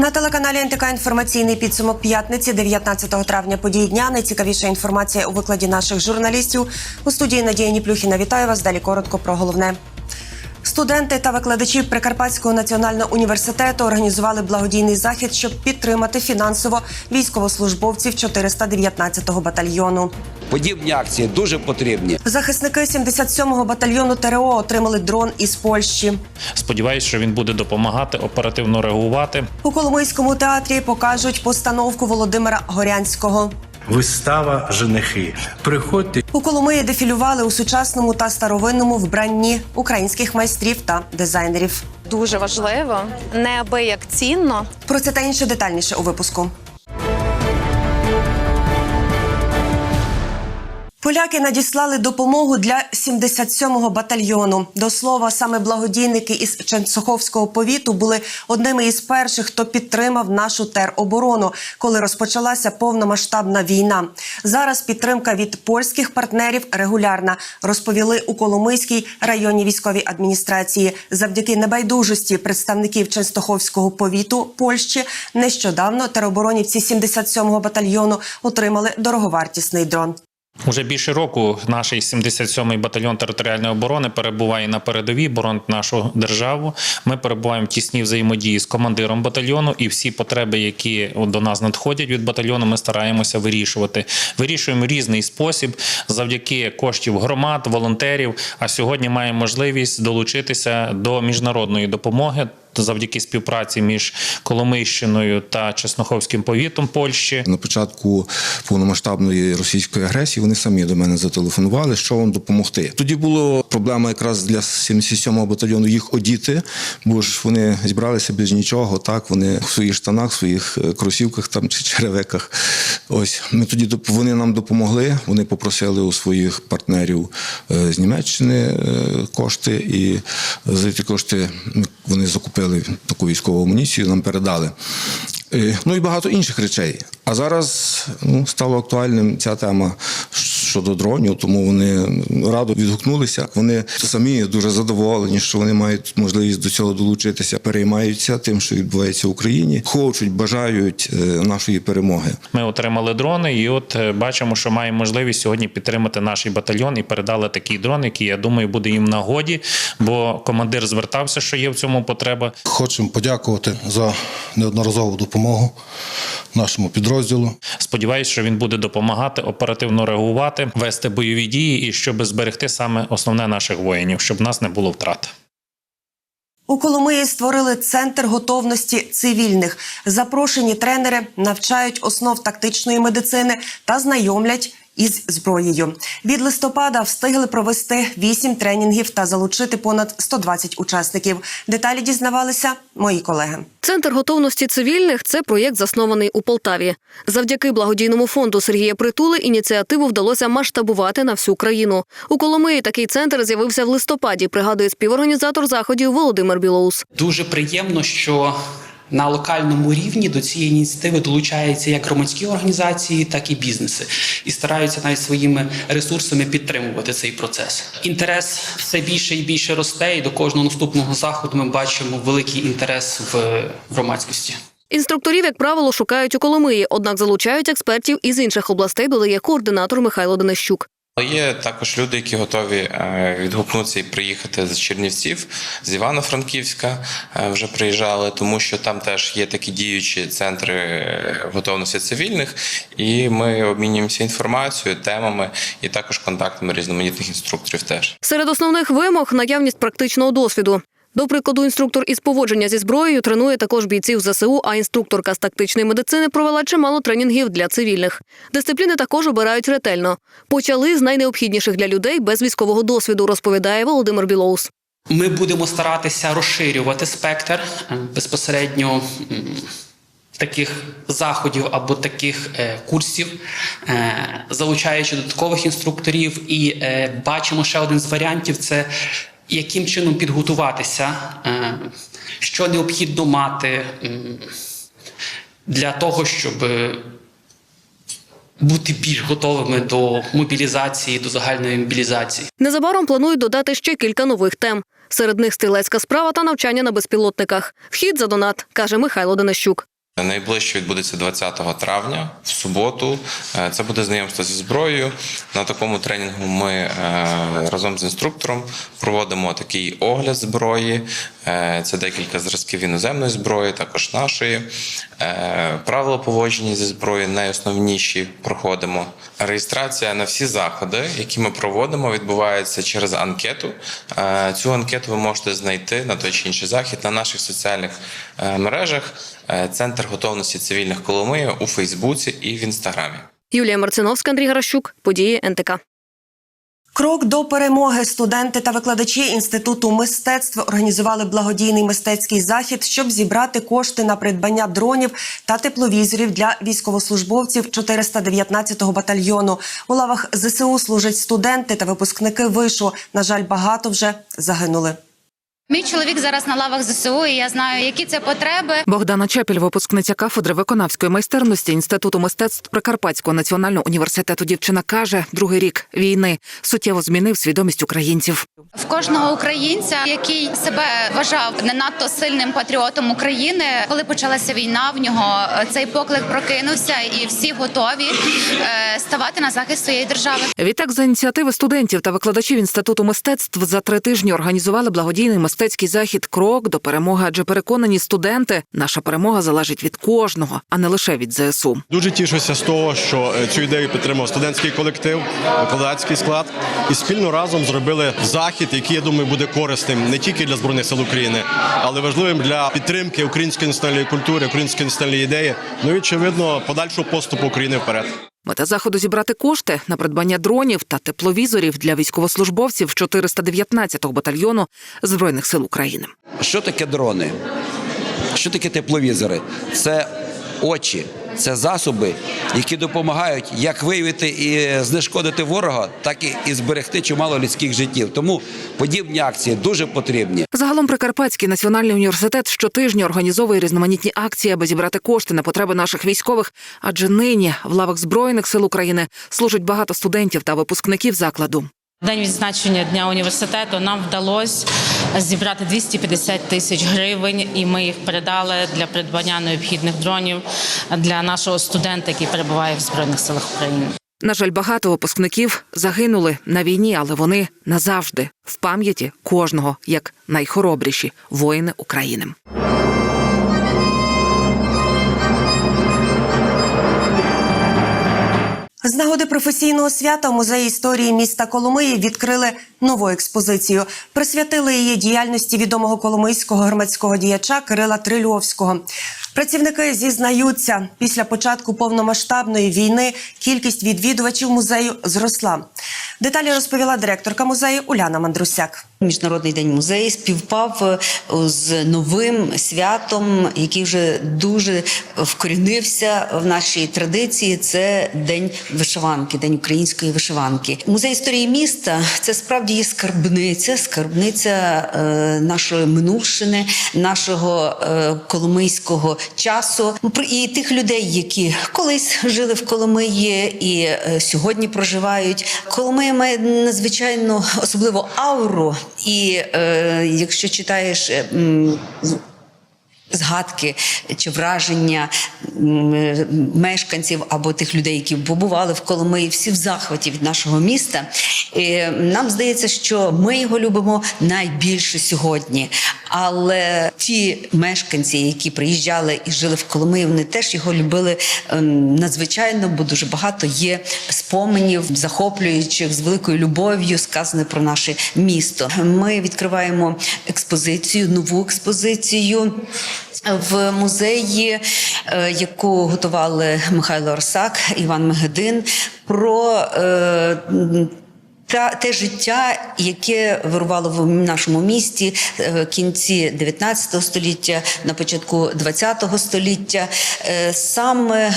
На телеканалі НТК інформаційний підсумок п'ятниці, 19 травня. Події дня. Найцікавіша інформація у викладі наших журналістів. У студії Надія Ніплюхіна. Вітаю вас. Далі коротко про головне. Студенти та викладачі Прикарпатського національного університету організували благодійний захід, щоб підтримати фінансово військовослужбовців 419-го батальйону. Подібні акції дуже потрібні. Захисники 77-го батальйону ТРО отримали дрон із Польщі. Сподіваюсь, що він буде допомагати оперативно реагувати. У Коломийському театрі покажуть постановку Володимира Горянського. Вистава женихи. Приходьте. У Коломиї дефілювали у сучасному та старовинному вбранні українських майстрів та дизайнерів. Дуже важливо, неабияк цінно. Про це та інше детальніше у випуску. Поляки надіслали допомогу для 77-го батальйону. До слова, саме благодійники із Ченцоховського повіту були одними із перших, хто підтримав нашу тероборону, коли розпочалася повномасштабна війна. Зараз підтримка від польських партнерів регулярна, розповіли у Коломийській районній військовій адміністрації. Завдяки небайдужості представників Ченстоховського повіту Польщі нещодавно тероборонівці 77-го батальйону отримали дороговартісний дрон. Уже більше року наш 77-й батальйон територіальної оборони перебуває на передовій, боронить нашу державу. Ми перебуваємо в тісній взаємодії з командиром батальйону, і всі потреби, які до нас надходять від батальйону, ми стараємося вирішувати. Вирішуємо різний спосіб завдяки коштів громад, волонтерів. А сьогодні маємо можливість долучитися до міжнародної допомоги. Завдяки співпраці між Коломийщиною та Чесноховським повітом Польщі На початку повномасштабної російської агресії вони самі до мене зателефонували, що вам допомогти. Тоді була проблема якраз для 77-го батальйону їх одіти, бо ж вони зібралися без нічого. Так вони в своїх штанах, в своїх е, кросівках там чи черевиках. Ось ми тоді вони нам допомогли. Вони попросили у своїх партнерів е, з Німеччини е, кошти, і за ці кошти вони закупили таку військову амуніцію, нам передали. Е, Ну і багато інших речей. А зараз ну, стало актуальним ця тема щодо дронів, тому вони радо відгукнулися. Вони самі дуже задоволені, що вони мають можливість до цього долучитися, переймаються тим, що відбувається в Україні, хочуть, бажають е, нашої перемоги. Ми отримали дрони, і от е, бачимо, що маємо можливість сьогодні підтримати наш батальйон і передали такий дрон, який я думаю буде їм нагоді, бо командир звертався, що є в цьому потреба. Хочемо подякувати за неодноразову допомогу нашому підрозділу. Сподіваюсь, що він буде допомагати оперативно реагувати, вести бойові дії і щоб зберегти саме основне наших воїнів, щоб в нас не було втрат. У Коломиї створили центр готовності цивільних. Запрошені тренери навчають основ тактичної медицини та знайомлять із зброєю. Від листопада встигли провести вісім тренінгів та залучити понад 120 учасників. Деталі дізнавалися мої колеги. Центр готовності цивільних це проєкт, заснований у Полтаві. Завдяки благодійному фонду Сергія Притули ініціативу вдалося масштабувати на всю країну. У Коломиї такий центр з'явився в листопаді. Пригадує співорганізатор заходів Володимир Білоус. Дуже приємно, що на локальному рівні до цієї ініціативи долучаються як громадські організації, так і бізнеси, і стараються навіть своїми ресурсами підтримувати цей процес. Інтерес все більше і більше росте, і до кожного наступного заходу ми бачимо великий інтерес в громадськості. Інструкторів, як правило, шукають у Коломиї, однак залучають експертів із інших областей, додає координатор Михайло Денищук. Але Є також люди, які готові е, відгукнутися і приїхати з Чернівців, з Івано-Франківська е, вже приїжджали, тому що там теж є такі діючі центри е, готовності цивільних, і ми обмінюємося інформацією, темами і також контактами різноманітних інструкторів. Теж Серед основних вимог наявність практичного досвіду. До прикладу, інструктор із поводження зі зброєю тренує також бійців ЗСУ, а інструкторка з тактичної медицини провела чимало тренінгів для цивільних. Дисципліни також обирають ретельно. Почали з найнеобхідніших для людей без військового досвіду, розповідає Володимир Білоус. Ми будемо старатися розширювати спектр е, безпосередньо. Таких заходів або таких е, курсів, е, залучаючи додаткових інструкторів, і бачимо ще один з варіантів: це яким чином підготуватися, е, що необхідно мати для того, щоб е, бути більш готовими до мобілізації, до загальної мобілізації. Незабаром планують додати ще кілька нових тем. Серед них стрілецька справа та навчання на безпілотниках. Вхід за донат, каже Михайло Денищук. Найближче відбудеться 20 травня в суботу. Е, Це буде знайомство зі зброєю. На такому тренінгу ми е, разом з інструктором проводимо такий огляд зброї. Е, Це декілька зразків іноземної зброї, також нашої. Правила поводження зі зброєю найосновніші проходимо. Реєстрація на всі заходи, які ми проводимо, відбувається через анкету. Цю анкету ви можете знайти на той чи інший захід на наших соціальних мережах. Е, Центр готовності цивільних Коломиї у Фейсбуці і в Інстаграмі. Юлія Марциновська, Андрій Гаращук. Події НТК. Крок до перемоги студенти та викладачі інституту мистецтв організували благодійний мистецький захід, щоб зібрати кошти на придбання дронів та тепловізорів для військовослужбовців 419-го батальйону. У лавах ЗСУ служать студенти та випускники вишу. На жаль, багато вже загинули. Мій чоловік зараз на лавах ЗСУ, і я знаю, які це потреби. Богдана Чепіль, випускниця кафедри виконавської майстерності Інституту мистецтв Прикарпатського національного університету. Дівчина каже, другий рік війни суттєво змінив свідомість українців. В кожного українця, який себе вважав не надто сильним патріотом України, коли почалася війна, в нього е, цей поклик прокинувся, і всі готові е, ставати на захист своєї держави. Відтак, за ініціативи студентів та викладачів інституту мистецтв за три тижні організували благодійний мистецький захід Крок до перемоги. Адже переконані студенти, наша перемога залежить від кожного, а не лише від ЗСУ. Дуже тішуся з того, що е, цю ідею підтримав студентський колектив, викладацький склад, і спільно разом зробили захід, який я думаю буде корисним не тільки для збройних сил України, але важливим для підтримки української національної культури, української національної ідеї. Ну і очевидно, подальшого поступу України вперед. Мета заходу зібрати кошти на придбання дронів та тепловізорів для військовослужбовців 419-го батальйону збройних сил України. Що таке дрони? Що таке тепловізори? Це очі, це засоби, які допомагають як виявити і знешкодити ворога, так і- зберегти чимало людських життів. Тому подібні акції дуже потрібні. Загалом Прикарпатський національний університет щотижня організовує різноманітні акції, аби зібрати кошти на потреби наших військових. Адже нині в лавах збройних сил України служить багато студентів та випускників закладу. День відзначення дня університету нам вдалося зібрати 250 тисяч гривень, і ми їх передали для придбання необхідних дронів для нашого студента, який перебуває в збройних силах України. На жаль, багато випускників загинули на війні, але вони назавжди в пам'яті кожного як найхоробріші воїни України. З нагоди професійного свята музеї історії міста Коломиї відкрили нову експозицію. Присвятили її діяльності відомого коломийського громадського діяча Кирила Трильовського. Працівники зізнаються, після початку повномасштабної війни кількість відвідувачів музею зросла. Деталі розповіла директорка музею Уляна Мандрусяк. Міжнародний день музею співпав е, з новим святом, який вже дуже вкорінився в нашій традиції. Це день вишиванки, день української вишиванки. Музей історії міста це справді є скарбниця, скарбниця е, нашої минувшини, нашого е, коломийського часу і тих людей, які колись жили в Коломиї і сьогодні проживають. Коломия має надзвичайно особливу ауру. І е, якщо читаєш е, згадки чи враження мешканців або тих людей, які побували в Коломиї, всі в захваті від нашого міста. Е, Нам здається, що ми його любимо найбільше сьогодні. Але ті мешканці, які приїжджали і жили в Коломиї, вони теж його любили ем, надзвичайно, бо дуже багато є споменів, захоплюючих з великою любов'ю, сказане про наше місто. Ми відкриваємо експозицію, нову експозицію. В музеї, е, яку готували Михайло Орсак, Іван Мегедин, про е, та те життя, яке вирувало в нашому місті е, в кінці 19 століття, на початку 20 століття, е, саме е,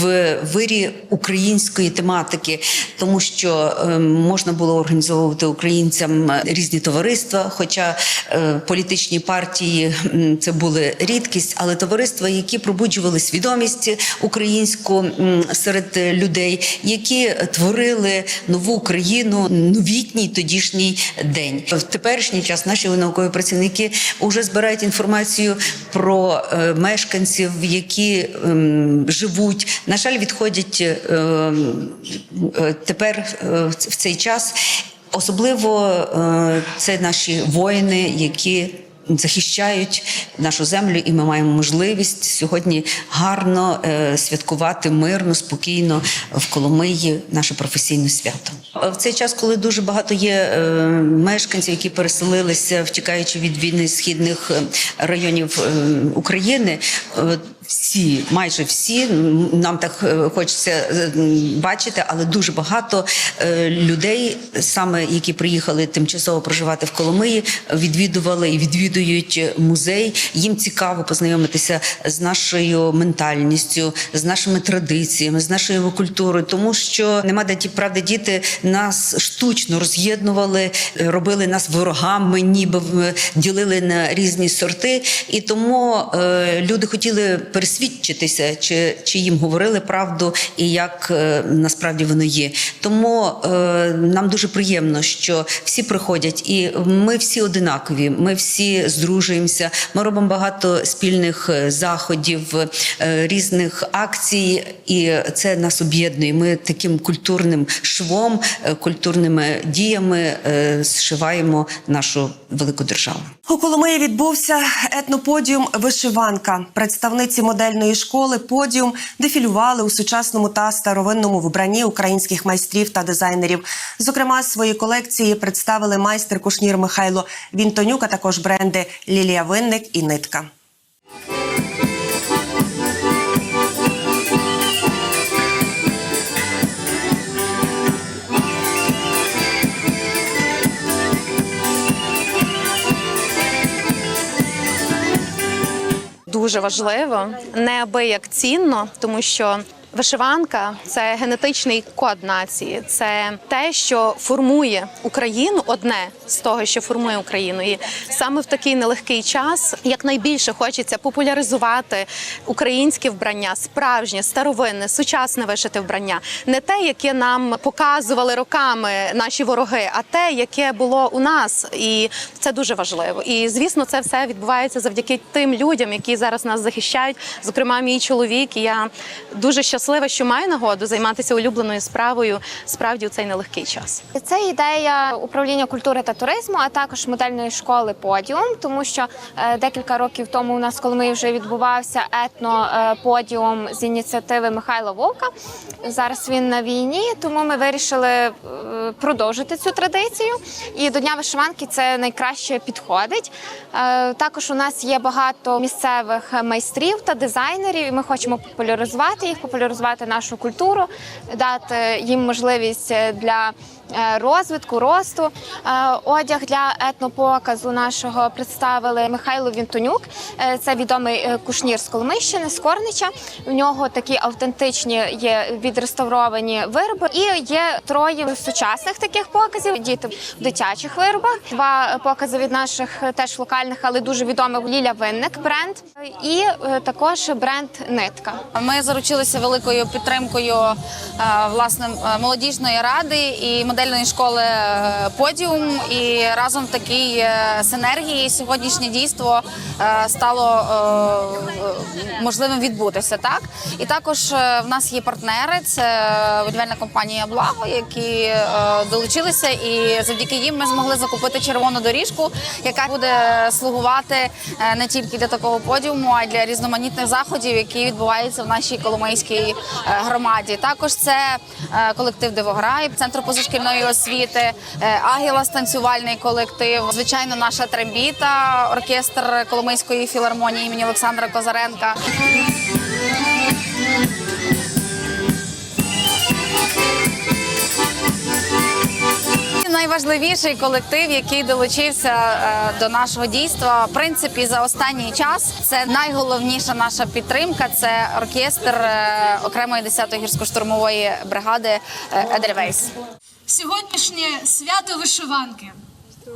в вирі української тематики, тому що можна було організовувати українцям різні товариства, хоча політичні партії це були рідкість, але товариства, які пробуджували свідомість українську серед людей, які творили нову Україну, новітній тодішній день. В теперішній час наші наукові працівники вже збирають інформацію про е, мешканців, які ем, живуть. На жаль, відходять е, е, тепер в цей час. Особливо це наші воїни, які захищають нашу землю, і ми маємо можливість сьогодні гарно е, святкувати мирно, спокійно в Коломиї наше професійне свято. Е, В цей час, коли дуже багато є е, мешканців, які переселилися, втікаючи від війни східних районів України. Всі, майже всі, нам так е, хочеться е, бачити, але дуже багато е, людей, саме які приїхали тимчасово проживати в Коломиї, відвідували і відвідують музей. Їм цікаво познайомитися з нашою ментальністю, з нашими традиціями, з нашою культурою, тому що нема де ті правда, діти нас штучно роз'єднували, робили нас ворогами, ніби ділили на різні сорти. І тому люди хотіли пересвідчитися, чи, чи їм говорили правду і як е, насправді воно є. Тому е, нам дуже приємно, що всі приходять, і ми всі одинакові. Ми всі здружуємося. Ми робимо багато спільних е, заходів, е, різних акцій, і це нас об'єднує. Ми таким культурним швом, е, культурними діями е, зшиваємо нашу велику державу. У Коломиї відбувся етноподіум Вишиванка. Представниці модельної школи подіум дефілювали у сучасному та старовинному вбранні українських майстрів та дизайнерів. Зокрема, свої колекції представили майстер кушнір Михайло Вінтонюк, а також бренди Лілія Винник і Нитка. Дуже важливо, неабияк цінно, тому що вишиванка це генетичний код нації, це те, що формує Україну, одне з того, що формує Україну. І саме в такий нелегкий час якнайбільше хочеться популяризувати українське вбрання, справжнє, старовинне, сучасне вишите вбрання, не те, яке нам показували роками наші вороги, а те, яке було у нас, і це дуже важливо. І звісно, це все відбувається завдяки тим людям, які зараз нас захищають. Зокрема, мій чоловік. І я дуже щаслива, що маю нагоду займатися улюбленою справою справді у цей нелегкий час. Це ідея управління культури та туризму, а також модельної школи Подіум, тому що е, декілька років тому у нас, коли ми вже відбувався етно-подіум з ініціативи Михайла Вовка. Зараз він на війні, тому ми вирішили е, продовжити цю традицію. І до Дня вишиванки це найкраще підходить. Е, Також у нас є багато місцевих майстрів та дизайнерів, і ми хочемо популяризувати їх, популяризувати нашу культуру, дати їм можливість е, для розвитку, росту. Е, Одяг для етнопоказу нашого представили Михайло Вінтонюк. Е, Це відомий е, кушнір з Коломищини, з Корнича. У нього такі автентичні є відреставровані вироби. І є троє сучасних таких показів. Діти в дитячих виробах. Два покази від наших е, теж локальних, але дуже відомих Ліля Винник бренд. І е, також бренд Нитка. Ми заручилися великою підтримкою е, власне е, молодіжної ради і модельної школи е, Подіум. І разом в такій е, синергії сьогоднішнє дійство е, стало можливим відбутися. Так і також в нас є партнери. Це будівельна компанія Благо, які долучилися, і завдяки їм ми змогли закупити червону доріжку, яка буде слугувати не тільки для такого подіуму, а й для різноманітних заходів, які відбуваються в нашій Коломийській громаді. Також це колектив Дивограй, центр позашкільної освіти, е, Агілас танцювальний колектив. Звичайно, наша трембіта, оркестр Коломийської філармонії імені Олександра Козаренка. найважливіший колектив, який долучився е, до нашого дійства. В принципі, за останній час це найголовніша наша підтримка. Це оркестр е, окремої 10-ї гірсько-штурмової бригади Едельвейс. Сьогоднішнє свято вишиванки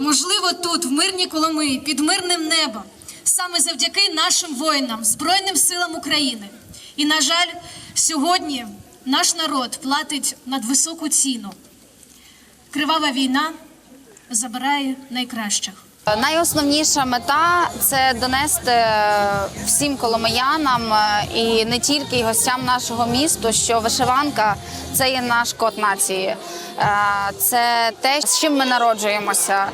можливо тут, в мирній Коломиї, під мирним небом, саме завдяки нашим воїнам, Збройним силам України. І, на жаль, сьогодні наш народ платить надвисоку ціну. Кривава війна забирає найкращих. Найосновніша мета це донести е, всім коломиянам е, і не тільки й гостям нашого міста, що вишиванка це є наш код нації. Е, Це те, з чим ми народжуємося.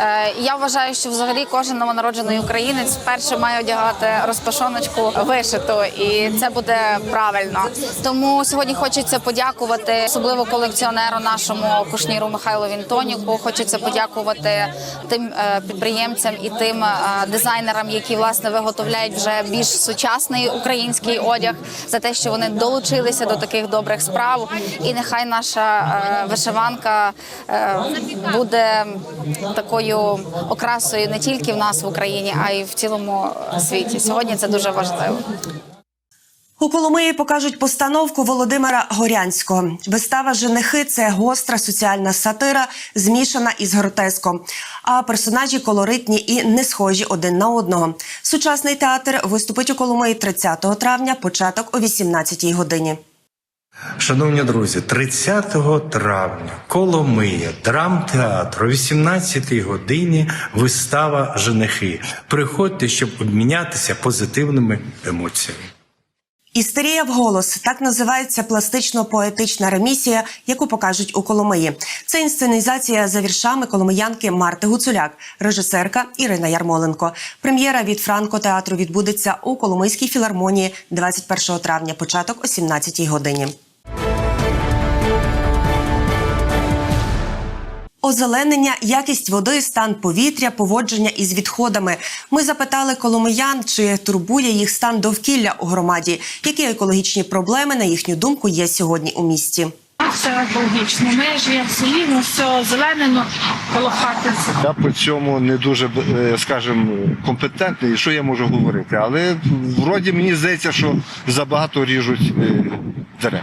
Е, Я вважаю, що взагалі кожен новонароджений українець вперше має одягати розпашоночку вишиту, і це буде правильно. Тому сьогодні хочеться подякувати особливо колекціонеру нашому кушніру Михайлу Вінтоніку. Хочеться подякувати тим е, підприємцям і тим дизайнерам, які власне виготовляють вже більш сучасний український одяг, за те, що вони долучилися до таких добрих справ. І нехай наша е, вишиванка е, буде такою окрасою не тільки в нас в Україні, а й в цілому світі. Сьогодні це дуже важливо. У Коломиї покажуть постановку Володимира Горянського. Вистава Женихи це гостра соціальна сатира, змішана із гротеском. А персонажі колоритні і не схожі один на одного. Сучасний театр виступить у Коломиї 30 травня, початок о 18 годині. Шановні друзі, 30 травня Коломия, драмтеатр о 18 годині вистава Женихи. Приходьте, щоб обмінятися позитивними емоціями. Істерія вголос так називається пластично-поетична ремісія, яку покажуть у Коломиї. Це інсценізація за віршами коломиянки Марти Гуцуляк, режисерка Ірина Ярмоленко. Прем'єра від Франко театру відбудеться у Коломийській філармонії 21 травня, початок о 17 годині. Озеленення, якість води, стан повітря, поводження із відходами. Ми запитали коломиян, чи турбує їх стан довкілля у громаді, які екологічні проблеми, на їхню думку, є сьогодні у місті. Все екологічно. Ми живемо в селі, ну все зелено коло хати. Я по цьому не дуже, е, скажімо, компетентний, що я можу говорити. Але вроді мені здається, що забагато ріжуть е, дерев.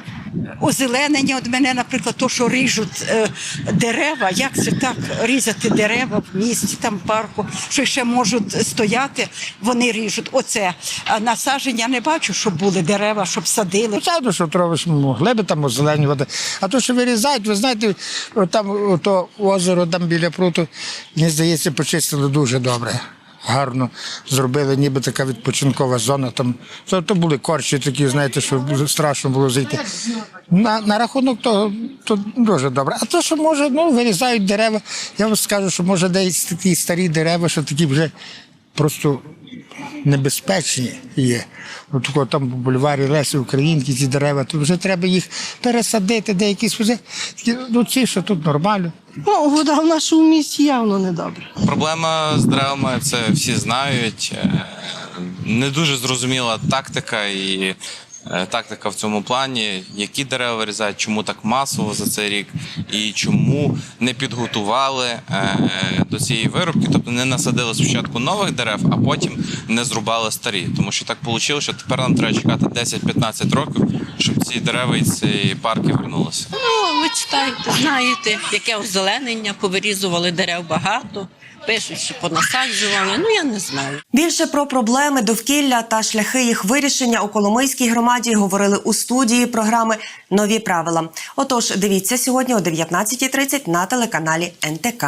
Озеленення от мене, наприклад, то, що ріжуть е, дерева, як це так різати дерева в місті, там парку, що ще можуть стояти, вони ріжуть. Оце. А насадження не бачу, щоб були дерева, щоб садили. Звичайно, що треба могли би там озеленювати. А то, що вирізають, ви знаєте, там то озеро там біля пруту, мені здається, почистили дуже добре. Гарно зробили, ніби така відпочинкова зона. Там то, то були корчі такі, знаєте, що страшно було зайти. На, на рахунок того, то дуже добре. А то, що може, ну, вирізають дерева, я вам скажу, що може десь такі старі дерева, що такі вже просто небезпечні є. От там в бульварі Лесі Українки ці дерева, то вже треба їх пересадити, деякі вже ну ці, що тут нормально. Ну, вода в нашому місті явно не добре. Проблема з деревами це всі знають. Е, Не дуже зрозуміла тактика і тактика в цьому плані, які дерева вирізають, чому так масово за цей рік, і чому не підготували е, до цієї виробки, тобто не насадили спочатку нових дерев, а потім не зрубали старі. Тому що так вийшло, що тепер нам треба чекати 10-15 років, щоб ці дерева і ці парки вернулися. Ну, ви читаєте, знаєте, яке озеленення, повирізували дерев багато, пишуть, що понасаджували. Ну я не знаю. Більше про проблеми довкілля та шляхи їх вирішення у Коломийській громаді говорили у студії програми Нові правила. Отож, дивіться сьогодні о 19.30 на телеканалі НТК.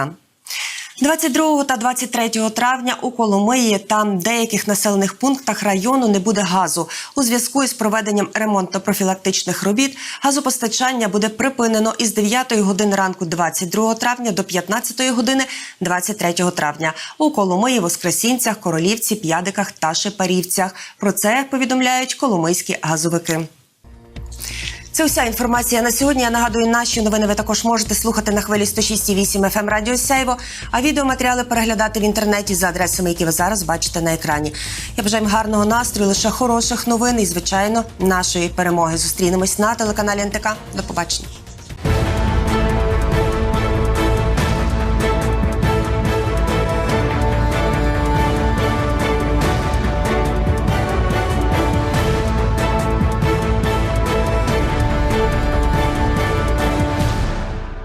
22 та 23 травня у Коломиї та деяких населених пунктах району не буде газу. У зв'язку із проведенням ремонтно-профілактичних робіт газопостачання буде припинено із 9 години ранку 22 травня до 15 години 23 травня у Коломиї, Воскресінцях, Королівці, П'ядиках та Шепарівцях. Про це повідомляють коломийські газовики. Це вся інформація на сьогодні. Я нагадую, наші новини ви також можете слухати на хвилі 106,8 FM Радіо Сяйво, а відеоматеріали переглядати в інтернеті за адресами, які ви зараз бачите на екрані. Я бажаю вам гарного настрою, лише хороших новин і, звичайно, нашої перемоги. Зустрінемось на телеканалі НТК. До побачення.